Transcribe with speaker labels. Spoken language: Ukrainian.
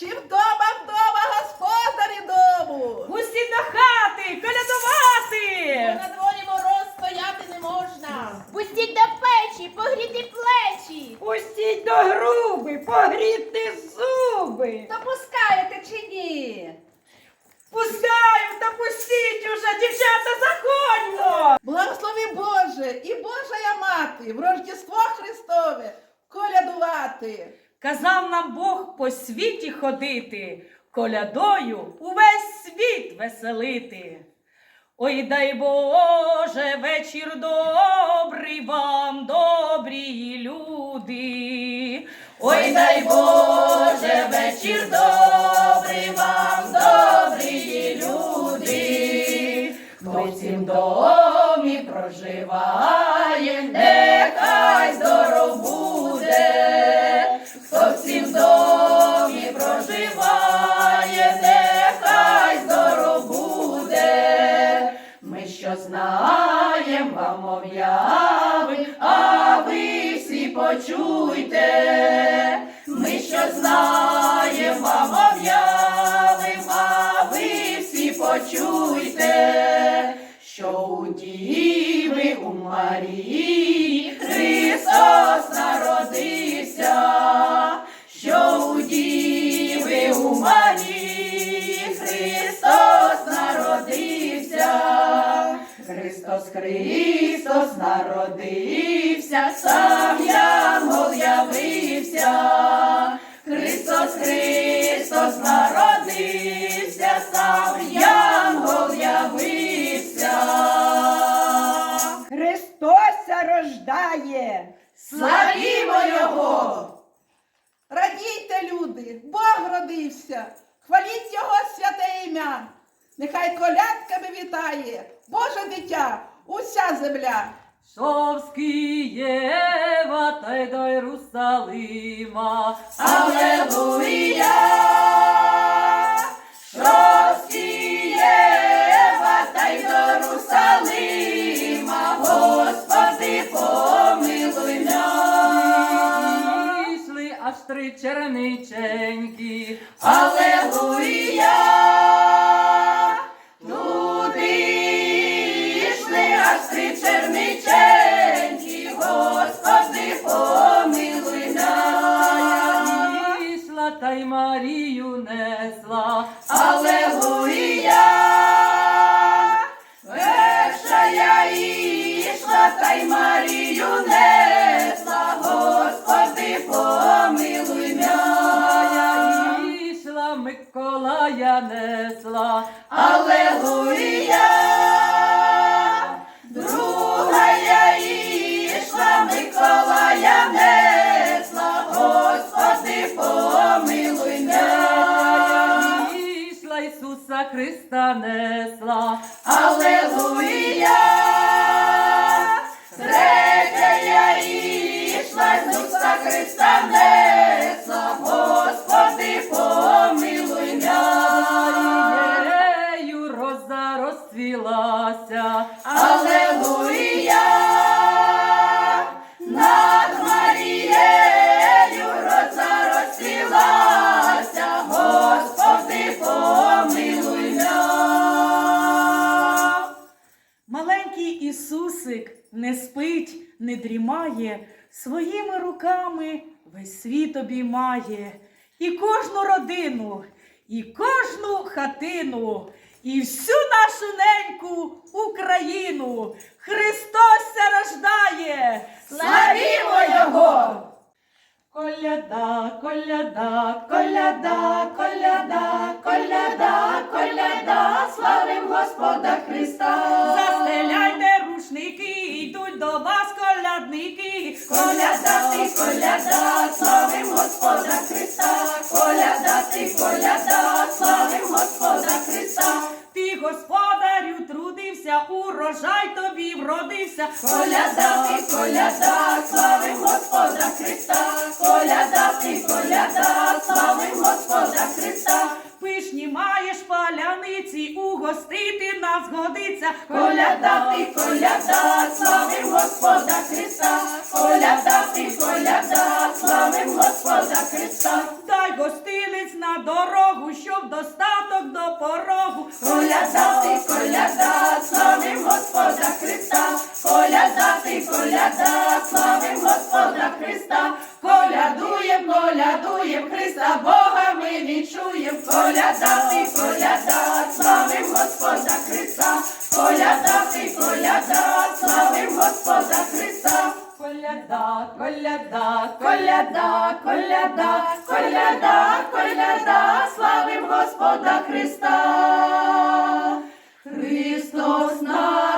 Speaker 1: Чи вдома вдома господарі дому?
Speaker 2: Усі до хати, колядувати!
Speaker 3: На дворі мороз стояти не можна.
Speaker 4: Пустіть до печі, погріти плечі.
Speaker 2: Пустіть до груби, погріти зуби!
Speaker 1: Та пускаєте чи ні?
Speaker 2: Пускаємо та пустіть уже, дівчата, заходьмо!
Speaker 1: Благослови Боже і Божая мати в Рождество Христове колядувати.
Speaker 2: Казав нам Бог по світі ходити, колядою увесь світ веселити. Ой, дай Боже, вечір добрий вам, добрі люди. Ой, дай Боже, вечір добрий що знаєм вам об'яви, а ви всі почуйте. Ми що знаєм вам об'яви, а ви всі почуйте, що у Діви у Марії Христос Христос, народився, сам Янгол явився. Христос, Христос народився, сам Янгол явився.
Speaker 5: Христося рождає.
Speaker 1: Славімо Його! Радійте, люди, Бог родився, хваліть Його святе ім'я. Нехай колядками вітає Боже дитя, уся земля.
Speaker 2: Шов з Києва та й до Єрусалима.
Speaker 1: Алелуя! Що з Києва та й до Русалима, Господи, помилуй нас.
Speaker 2: Ішли аж три черниченьки.
Speaker 1: Алелуя!
Speaker 2: Та й Марію несла.
Speaker 1: Алелуя!
Speaker 2: Ісуса Христа несла.
Speaker 1: Алелуя! Третя я ішла, Ісуса Христа несла,
Speaker 2: Ісусик не спить, не дрімає, своїми руками весь світ обіймає. І кожну родину, і кожну хатину, і всю нашу неньку Україну Христос рождає!
Speaker 1: Славімо Його!
Speaker 2: Коляда, коляда, коляда,
Speaker 1: коляда, коляда, коляда, славим Господа Христа. Коляда славим Господа Христа. Коляда ти, коляда, славим Господа Христа.
Speaker 2: Ти, господарю, трудився, урожай тобі вродився.
Speaker 1: Коляда ти, коляда, славим Господа Христа. Коляда ти,
Speaker 2: угостити нас годиться.
Speaker 1: Коляда ти, коляда, славим Господа Христа. Коляда ти, коляда, славим Господа Христа.
Speaker 2: Дай гостинець на дорогу, щоб достаток до порогу.
Speaker 1: Коляда ти, коляда, славим Господа Христа. Коляда ти, коляда, славим Господа Христа. Колядуєм, колядуєм Христа, Бога ми відчуєм. Коляда ти, коляда, Коляда ти, коляда, славим Господа Христа.
Speaker 2: Коляда, коляда,
Speaker 1: Коляда, коляда, коляда, коляда, славим Господа Христа. Христос наш